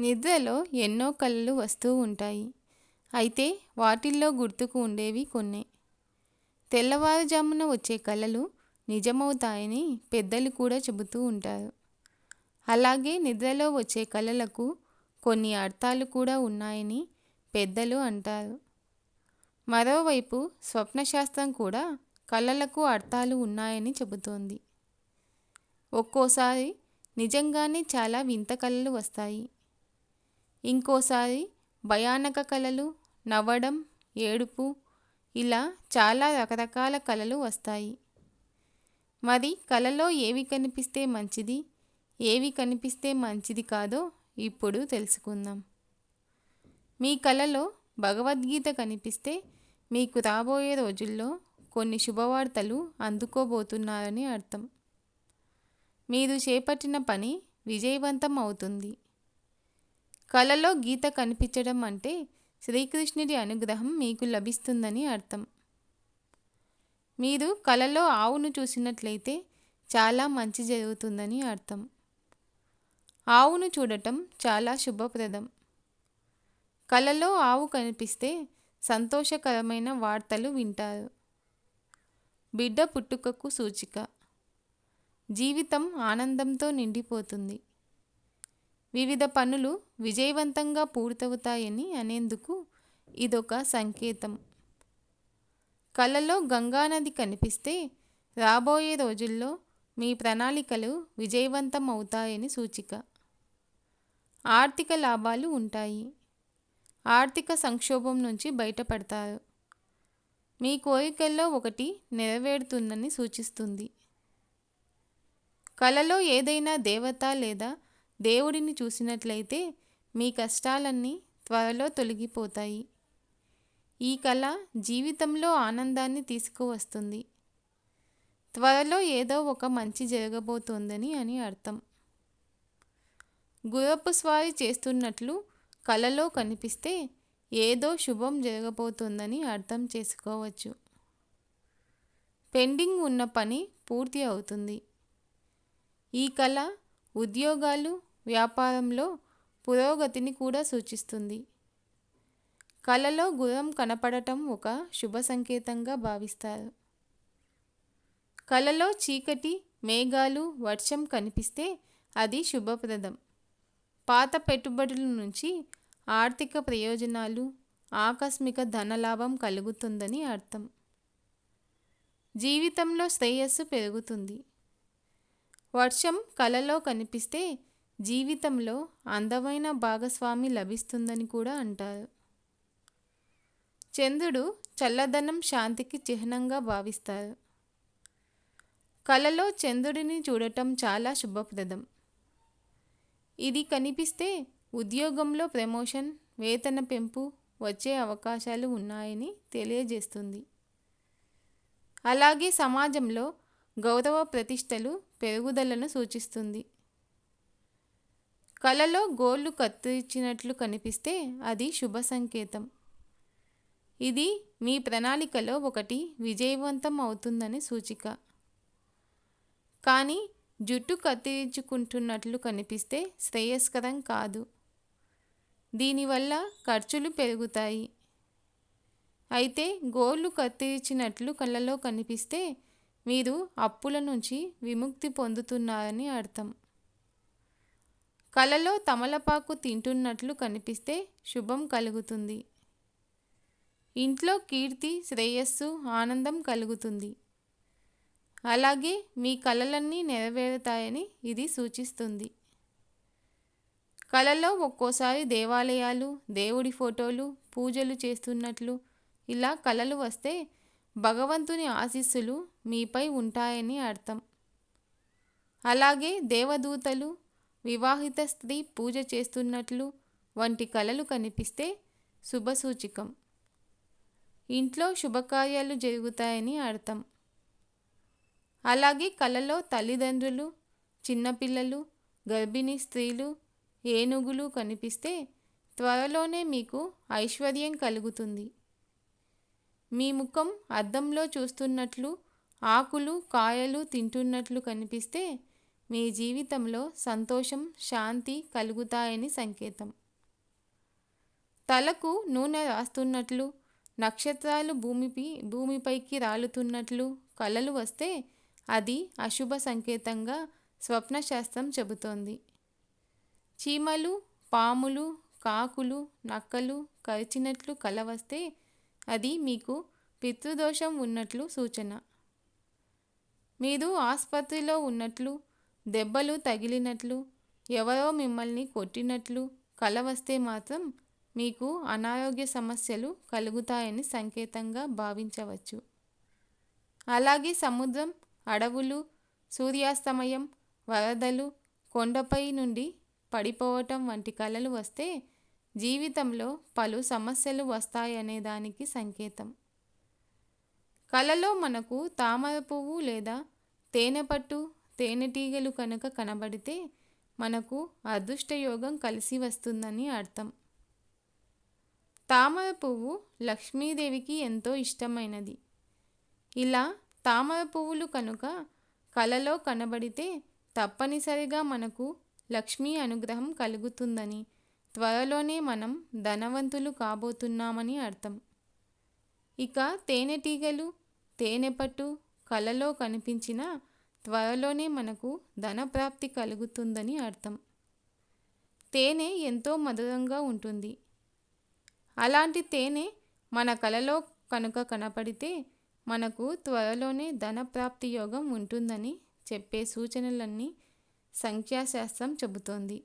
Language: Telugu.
నిద్రలో ఎన్నో కళలు వస్తూ ఉంటాయి. అయితే వాటిల్లో గుర్తుకు ఉండేవి కొన్నే. తెల్లవారుజామున వచ్చే కళలు నిజమవుతాయని పెద్దలు కూడా చెబుతూ ఉంటారు. అలాగే నిద్రలో వచ్చే కళలకు కొన్ని అర్థాలు కూడా ఉన్నాయని పెద్దలు అంటారు. మరోవైపు స్వప్నశాస్త్రం కూడా కళలకు అర్థాలు ఉన్నాయని చెబుతోంది. ఒక్కోసారి నిజంగానే చాలా వింత కళలు వస్తాయి. ఇంకోసారి భయానక కళలు నవ్వడం ఏడుపు ఇలా చాలా రకరకాల కళలు వస్తాయి. మరి కళలో ఏవి కనిపిస్తే మంచిది ఏవి కనిపిస్తే మంచిది కాదో ఇప్పుడు తెలుసుకుందాం. మీ కళలో భగవద్గీత కనిపిస్తే మీకు రాబోయే రోజుల్లో కొన్ని శుభవార్తలు అందుకోబోతున్నారని అర్థం. మీరు చేపట్టిన పని విజయవంతం అవుతుంది. కలలో గీత కనిపించడం అంటే శ్రీకృష్ణుడి అనుగ్రహం మీకు లభిస్తుందని అర్థం. మీరు కలలో ఆవును చూసినట్లయితే చాలా మంచి జరుగుతుందని అర్థం. ఆవును చూడటం చాలా శుభప్రదం. కలలో ఆవు కనిపిస్తే సంతోషకరమైన వార్తలు వింటారు. బిడ్డ పుట్టుకకు సూచిక. జీవితం ఆనందంతో నిండిపోతుంది. వివిధ పనులు విజయవంతంగా పూర్తవుతాయని అనేందుకు ఇదొక సంకేతం. కలలో గంగానది కనిపిస్తే రాబోయే రోజుల్లో మీ ప్రణాళికలు విజయవంతం అవుతాయని సూచిక. ఆర్థిక లాభాలు ఉంటాయి. ఆర్థిక సంక్షోభం నుంచి బయటపడతారు. మీ కోరికల్లో ఒకటి నెరవేరుతుందని సూచిస్తుంది. కలలో ఏదైనా దేవత లేదా దేవుడిని చూసినట్లయితే మీ కష్టాలన్నీ త్వరలో తొలగిపోతాయి. ఈ కళ జీవితంలో ఆనందాన్ని తీసుకువస్తుంది. త్వరలో ఏదో ఒక మంచి జరగబోతోందని అని అర్థం. గురపు స్వారీ చేస్తున్నట్లు కలలో కనిపిస్తే ఏదో శుభం జరగబోతోందని అర్థం చేసుకోవచ్చు. పెండింగ్ ఉన్న పని పూర్తి అవుతుంది. ఈ కళ ఉద్యోగాలు వ్యాపారంలో పురోగతిని కూడా సూచిస్తుంది. కళలో గుర్రం కనపడటం ఒక శుభ సంకేతంగా భావిస్తారు. కళలో చీకటి మేఘాలు వర్షం కనిపిస్తే అది శుభప్రదం. పాత పెట్టుబడుల నుంచి ఆర్థిక ప్రయోజనాలు ఆకస్మిక ధనలాభం కలుగుతుందని అర్థం. జీవితంలో శ్రేయస్సు పెరుగుతుంది. వర్షం కలలో కనిపిస్తే జీవితంలో అందమైన భాగస్వామి లభిస్తుందని కూడా అంటారు. చంద్రుడు చల్లదనం శాంతికి చిహ్నంగా భావిస్తారు. కలలో చంద్రుడిని చూడటం చాలా శుభప్రదం. ఇది కనిపిస్తే ఉద్యోగంలో ప్రమోషన్ వేతన పెంపు వచ్చే అవకాశాలు ఉన్నాయని తెలియజేస్తుంది. అలాగే సమాజంలో గౌరవ ప్రతిష్టలు పెరుగుదలను సూచిస్తుంది. కలలో గోళ్ళు కత్తిరించినట్లు కనిపిస్తే అది శుభ సంకేతం. ఇది మీ ప్రణాళికలో ఒకటి విజయవంతం అవుతుందని సూచిక. కానీ జుట్టు కత్తిరించుకుంటున్నట్లు కనిపిస్తే శ్రేయస్కరం కాదు. దీనివల్ల ఖర్చులు పెరుగుతాయి. అయితే గోళ్ళు కత్తిరించినట్లు కళ్ళలో కనిపిస్తే మీరు అప్పుల నుంచి విముక్తి పొందుతున్నారని అర్థం. కలలో తమలపాకు తింటున్నట్లు కనిపిస్తే శుభం కలుగుతుంది. ఇంట్లో కీర్తి శ్రేయస్సు ఆనందం కలుగుతుంది. అలాగే మీ కలలన్నీ నెరవేరుతాయని ఇది సూచిస్తుంది. కలలో ఒక్కోసారి దేవాలయాలు దేవుడి ఫోటోలు పూజలు చేస్తున్నట్లు ఇలా కళలు వస్తే భగవంతుని ఆశీస్సులు మీపై ఉంటాయని అర్థం. అలాగే దేవదూతలు వివాహిత స్త్రీ పూజ చేస్తున్నట్లు వంటి కళలు కనిపిస్తే శుభసూచికం. ఇంట్లో శుభకార్యాలు జరుగుతాయని అర్థం. అలాగే కళలో తల్లిదండ్రులు చిన్నపిల్లలు గర్భిణీ స్త్రీలు ఏనుగులు కనిపిస్తే త్వరలోనే మీకు ఐశ్వర్యం కలుగుతుంది. మీ ముఖం అద్దంలో చూస్తున్నట్లు ఆకులు కాయలు తింటున్నట్లు కనిపిస్తే మీ జీవితంలో సంతోషం శాంతి కలుగుతాయని సంకేతం. తలకు నూనె రాస్తున్నట్లు నక్షత్రాలు భూమిపై భూమిపైకి రాలుతున్నట్లు కలలు వస్తే అది అశుభ సంకేతంగా స్వప్నశాస్త్రం చెబుతోంది. చీమలు పాములు కాకులు నక్కలు కరిచినట్లు కల వస్తే అది మీకు పితృదోషం ఉన్నట్లు సూచన. మీరు ఆసుపత్రిలో ఉన్నట్లు దెబ్బలు తగిలినట్లు ఎవరో మిమ్మల్ని కొట్టినట్లు కల వస్తే మాత్రం మీకు అనారోగ్య సమస్యలు కలుగుతాయని సంకేతంగా భావించవచ్చు. అలాగే సముద్రం అడవులు సూర్యాస్తమయం వరదలు కొండపై నుండి పడిపోవటం వంటి కళలు వస్తే జీవితంలో పలు సమస్యలు వస్తాయనే దానికి సంకేతం. కలలో మనకు తామర పువ్వు లేదా తేనెపట్టు తేనెటీగలు కనుక కనబడితే మనకు అదృష్టయోగం కలిసి వస్తుందని అర్థం. తామర పువ్వు లక్ష్మీదేవికి ఎంతో ఇష్టమైనది. ఇలా తామర పువ్వులు కనుక కలలో కనబడితే తప్పనిసరిగా మనకు లక్ష్మీ అనుగ్రహం కలుగుతుందని త్వరలోనే మనం ధనవంతులు కాబోతున్నామని అర్థం. ఇక తేనెటీగలు తేనెపట్టు కలలో కనిపించిన త్వరలోనే మనకు ధనప్రాప్తి కలుగుతుందని అర్థం. తేనె ఎంతో మధురంగా ఉంటుంది. అలాంటి తేనె మన కలలో కనుక కనపడితే మనకు త్వరలోనే ధనప్రాప్తి యోగం ఉంటుందని చెప్పే సూచనలన్నీ సంఖ్యాశాస్త్రం చెబుతోంది.